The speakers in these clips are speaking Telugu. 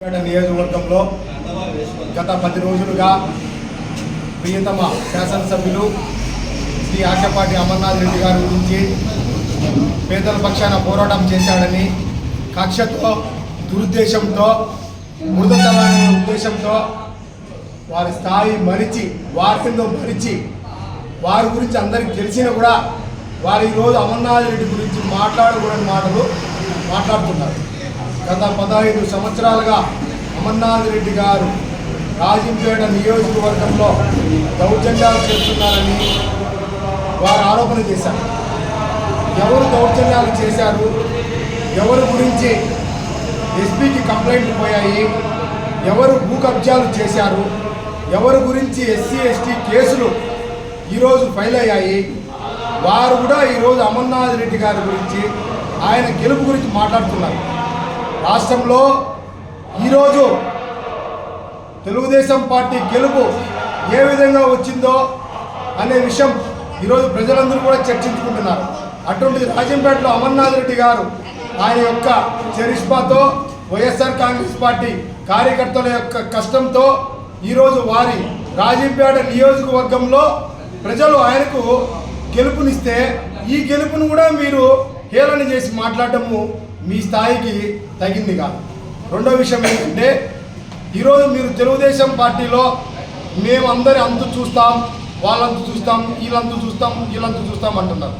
నియోజకవర్గంలో గత పది రోజులుగా ప్రియతమ శాసనసభ్యులు శ్రీ ఆశపాటి అమర్నాథ్ రెడ్డి గారి గురించి పేదల పక్షాన పోరాటం చేశాడని కక్షతో దురుద్దేశంతో మృదతలనే ఉద్దేశంతో వారి స్థాయి మరిచి వారిలో మరిచి వారి గురించి అందరికి తెలిసినా కూడా వారు ఈరోజు అమర్నాథ్ రెడ్డి గురించి మాట్లాడకూడని మాటలు మాట్లాడుతున్నారు. గత పదహైదు సంవత్సరాలుగా అమర్నాథ్ రెడ్డి గారు రాజంపేట నియోజకవర్గంలో దౌర్జన్యాలు చేస్తున్నారని వారు ఆరోపణ చేశారు. ఎవరు దౌర్జన్యాలు చేశారు? ఎవరి గురించి ఎస్పీకి కంప్లైంట్లు పోయాయి? ఎవరు భూ కబ్జాలు చేశారు? ఎవరి గురించి ఎస్సీ ఎస్టీ కేసులు ఈరోజు ఫైల్ అయ్యాయి? వారు కూడా ఈరోజు అమర్నాథ్ రెడ్డి గారి గురించి ఆయన గెలుపు గురించి మాట్లాడుతున్నారు. రాష్ట్రంలో ఈరోజు తెలుగుదేశం పార్టీ గెలుపు ఏ విధంగా వచ్చిందో అనే విషయం ఈరోజు ప్రజలందరూ కూడా చర్చించుకుంటున్నారు. అటువంటి రాజంపేటలో అమర్నాథ్ రెడ్డి గారు ఆయన యొక్క చరిష్మాతో వైఎస్ఆర్ కాంగ్రెస్ పార్టీ కార్యకర్తల యొక్క కష్టంతో ఈరోజు వారి రాజంపేట నియోజకవర్గంలో ప్రజలు ఆయనకు గెలుపునిస్తే ఈ గెలుపును కూడా మీరు హేళన చేసి మాట్లాడటము మీ స్థాయికి తగింది కాదు. రెండో విషయం ఏంటంటే ఈరోజు మీరు తెలుగుదేశం పార్టీలో మేము అందరి అంతు చూస్తాం వాళ్ళంతు చూస్తాం వీళ్ళంతు చూస్తాం వీళ్ళంతు చూస్తాం అంటున్నారు.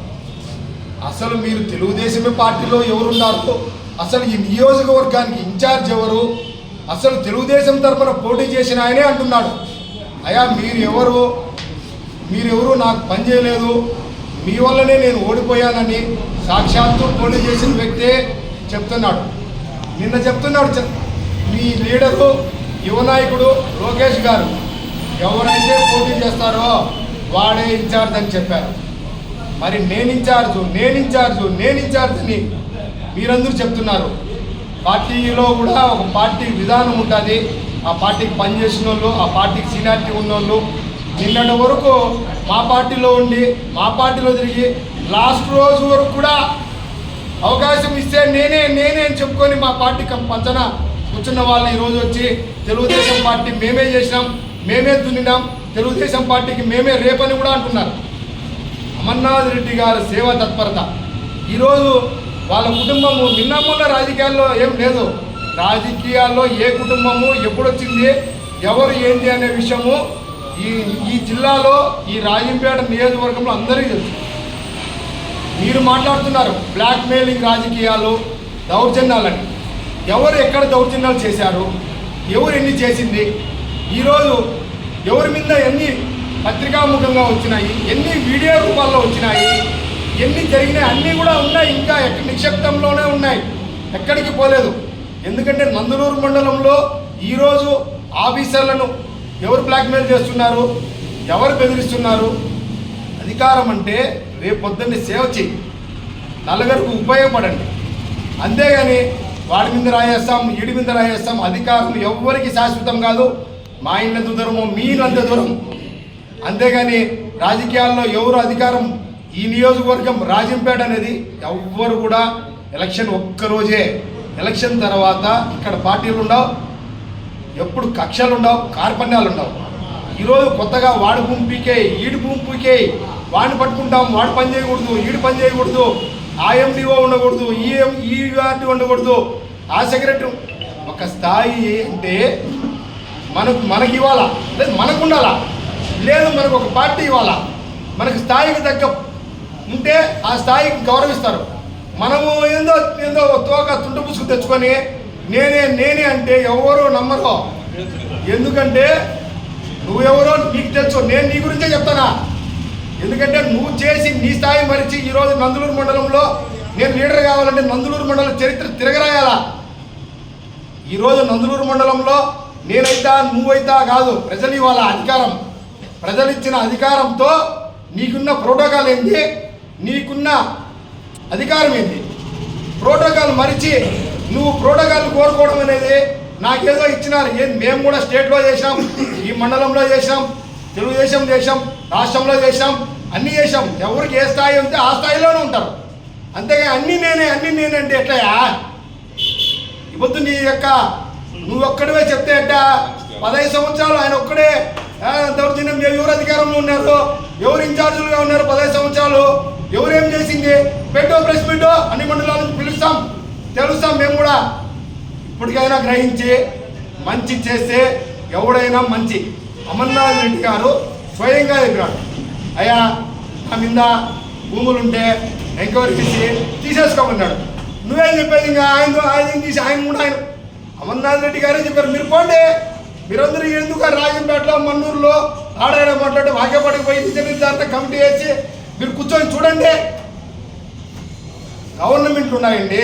అసలు మీరు తెలుగుదేశమే పార్టీలో ఎవరున్నారు? అసలు ఈ నియోజకవర్గానికి ఇన్ఛార్జ్ ఎవరు? అసలు తెలుగుదేశం తరఫున పోటీ చేసిన ఆయనే అంటున్నాడు. అయా మీరు ఎవరు? మీరెవరు? నాకు పని చేయలేదు. మీ వల్లనే నేను ఓడిపోయానని సాక్షాత్తు పోటీ చేసిన వ్యక్తే చెప్తున్నాడు. నిన్న చెప్తున్నాడు మీ లీడరు యువనాయకుడు లోకేష్ గారు. ఎవరైతే పోటీ చేస్తారో వాడే ఇన్ఛార్జ్ అని చెప్పారు. మరి నేను ఇన్ఛార్జు నేను ఇన్ఛార్జు నేను ఇన్ఛార్జ్ అని మీరందరూ చెప్తున్నారు. పార్టీలో కూడా ఒక పార్టీ విధానం ఉంటుంది. ఆ పార్టీకి పనిచేసిన వాళ్ళు ఆ పార్టీకి సీనియారిటీ ఉన్నోళ్ళు నిన్నటి వరకు మా పార్టీలో ఉండి మా పార్టీలో తిరిగి లాస్ట్ రోజు వరకు కూడా అవకాశం ఇస్తే నేనే నేనే అని చెప్పుకొని మా పార్టీ పంచన కూర్చున్న వాళ్ళు ఈరోజు వచ్చి తెలుగుదేశం పార్టీ మేమే చేసినాం మేమే దున్నినాం తెలుగుదేశం పార్టీకి మేమే రేపని కూడా అంటున్నారు. అమర్నాథ్ రెడ్డి గారి సేవా తత్పరత. ఈరోజు వాళ్ళ కుటుంబము నిన్న రాజకీయాల్లో ఏం లేదు. రాజకీయాల్లో ఏ కుటుంబము ఎప్పుడొచ్చింది ఎవరు ఏంటి అనే విషయము ఈ ఈ జిల్లాలో ఈ రాజంపేట నియోజకవర్గంలో అందరికీ తెలుసు. మీరు మాట్లాడుతున్నారు బ్లాక్మెయిలింగ్ రాజకీయాలు దౌర్జన్యాలని. ఎవరు ఎక్కడ దౌర్జన్యాలు చేశారు? ఎవరు ఎన్ని చేసింది? ఈరోజు ఎవరి మీద ఎన్ని పత్రికాముఖంగా వచ్చినాయి? ఎన్ని వీడియో రూపాల్లో వచ్చినాయి? ఎన్ని జరిగినాయి? అన్నీ కూడా ఉన్నాయి. ఇంకా ఎక్కడ నిక్షిప్తంలోనే ఉన్నాయి. ఎక్కడికి పోలేదు. ఎందుకంటే నందలూరు మండలంలో ఈరోజు ఆఫీసర్లను ఎవరు బ్లాక్మెయిల్ చేస్తున్నారు? ఎవరు బెదిరిస్తున్నారు? అధికారం అంటే రేపు పొద్దున్నే సేవ చేయి. నలుగురికి ఉపయోగపడండి. అంతేగాని వాడి మీద రాయేస్తాం ఈడి మీద రాయేస్తాం అధికారం ఎవ్వరికి శాశ్వతం కాదు. మా ఇల్లంత దూరము మీ ఇల్లంత దూరం. అంతేగాని రాజకీయాల్లో ఎవరు అధికారం? ఈ నియోజకవర్గం రాజంపేట అనేది ఎవ్వరు కూడా ఎలక్షన్ ఒక్కరోజే ఎలక్షన్ తర్వాత ఇక్కడ పార్టీలు ఉండవు. ఎప్పుడు కక్షలు ఉండవు కార్పణ్యాలు ఉండవు. ఈరోజు కొత్తగా వాడి భూమి పీకే ఈడి భూమి పీకే వాడిని పట్టుకుంటాం వాడు పని చేయకూడదు ఈడు పని చేయకూడదు ఆ ఎండిఓ ఉండకూడదు ఈ ఎం ఈ ఉండకూడదు. ఆ సెక్రటరీ ఒక స్థాయి అంటే మనకు మనకి ఇవ్వాలా? లేదు మనకు ఉండాలా? లేదు మనకు ఒక పార్టీ ఇవ్వాలా? మనకు స్థాయికి తగ్గ ఉంటే ఆ స్థాయికి గౌరవిస్తారు. మనము ఏందో ఏందో తోక తుంట పుసుకు తెచ్చుకొని నేనే నేనే అంటే ఎవరో నమ్మరు? ఎందుకంటే నువ్వెవరో నీకు తెలుసు నేను నీ గురించే చెప్తానా? ఎందుకంటే నువ్వు చేసి నీ స్థాయి మరిచి ఈరోజు నందులూరు మండలంలో నేను లీడర్ కావాలంటే నందులూరు మండలం చరిత్ర తిరగరాయాలా? ఈరోజు నందులూరు మండలంలో నేనైతా నువ్వైతా కాదు ప్రజలు ఇవాళ అధికారం. ప్రజలు ఇచ్చిన అధికారంతో నీకున్న ప్రోటోకాల్ ఏంటి నీకున్న అధికారం ఏంటి ప్రోటోకాల్ మరిచి నువ్వు ప్రోటోకాల్ కోరుకోవడం అనేది నాకేదో ఇచ్చినారు. ఏం మేము కూడా స్టేట్లో చేసాం ఈ మండలంలో చేసాం తెలుగుదేశం చేసాం రాష్ట్రంలో చేసాం అన్నీ చేసాం ఎవరికి ఏ స్థాయి ఉంటే ఆ స్థాయిలోనే ఉంటారు. అంతేగా అన్నీ నేనే అన్నీ నేనంటే ఎట్లయా ఇప్పుడు నీ యొక్క నువ్వు ఒక్కడివే చెప్తే ఎట్ట? పదహైదు సంవత్సరాలు ఆయన ఒక్కడే దౌర్జన్యం ఎవరు అధికారంలో ఉన్నారు ఎవరు ఇన్ఛార్జీలుగా ఉన్నారు పదహైదు సంవత్సరాలు. ఎవరేం చేసింది? పెట్టో ప్రెస్ మీటో అన్ని మండలాలను పిలుస్తాం. తెలుస్తాం మేము కూడా. ఇప్పటికైనా గ్రహించి మంచి చేస్తే ఎవడైనా మంచి. అమర్నాథ్ రెడ్డి గారు స్వయంగా ఎదురాడు. అయ్యా నా మీద భూములుంటే ఎంక్వైరీ చేసి తీసేసుకోమన్నాడు. నువ్వేం చెప్పేది ఇంకా? ఆయన ఆయన తీసి ఆయన కూడా ఆయన. అమర్నాథ్ రెడ్డి గారే చెప్పారు మీరు పోండి. మీరందరూ ఎందుకు రాజంపేటలో మన్నూరులో ఆడాడ మాట్లాడి వాక్యపడికి పోయి నిజ నిర్ధారణ కమిటీ వేసి మీరు కూర్చొని చూడండి. గవర్నమెంట్లు ఉన్నాయండి.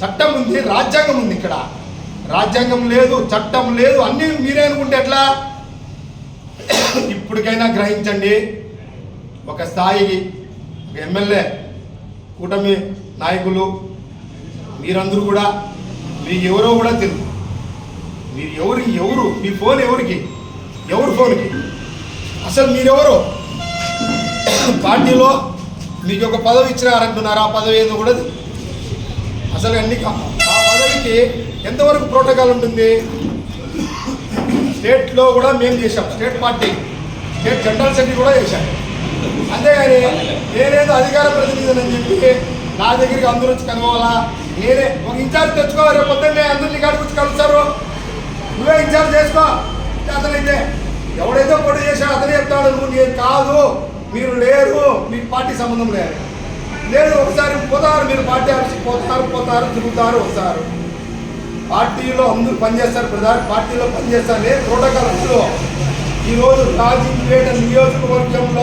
చట్టం ఉంది రాజ్యాంగం ఉంది ఇక్కడ. రాజ్యాంగం లేదు చట్టం లేదు. అన్నీ మీరే అనుకుంటే ఎట్లా? ఇప్పటికైనా గ్రహించండి. ఒక స్థాయి ఒక ఎమ్మెల్యే కూటమి నాయకులు మీరందరూ కూడా మీకు ఎవరో కూడా తెలుసు మీరు ఎవరికి ఎవరు మీ ఫోన్ ఎవరికి? ఎవరు ఫోన్కి? అసలు మీరెవరు? పార్టీలో మీకు ఒక పదవి ఇచ్చినారంటున్నారు ఆ పదవి ఏదో కూడా అసలు అన్ని ఆ పదవికి ఎంతవరకు ప్రోటోకాల్ ఉంటుంది? స్టేట్లో కూడా మేము చేశాం state party. State general secretary కూడా చేశాను. అంతేగాని నేనేదో అధికార ప్రతినిధిని అని చెప్పి నా దగ్గరికి అందరూ వచ్చి కనుకోవాలా నేనే ఒక ఇన్ఛార్జ్ తెచ్చుకోవాలి రేపు పొద్దున్నే అందరినీ కాడికి వచ్చి కలుస్తారు. నువ్వే ఇన్ఛార్జ్ చేసుకో. అతనైతే ఎవడైతే పొడి చేశాడో అతనే చెప్తాడు నువ్వు నేను కాదు మీరు లేరు మీ పార్టీ సంబంధం లేదు. లేదు ఒకసారి పోతారు మీరు పార్టీ ఆఫీస్కి పోతారు పోతారు తిరుగుతారు వస్తారు. పార్టీలో అందరూ పనిచేస్తారు ప్రధాని పార్టీలో పనిచేస్తారు ప్రోటోకాల్ అందులో ఈరోజు రాజంపేట నియోజకవర్గంలో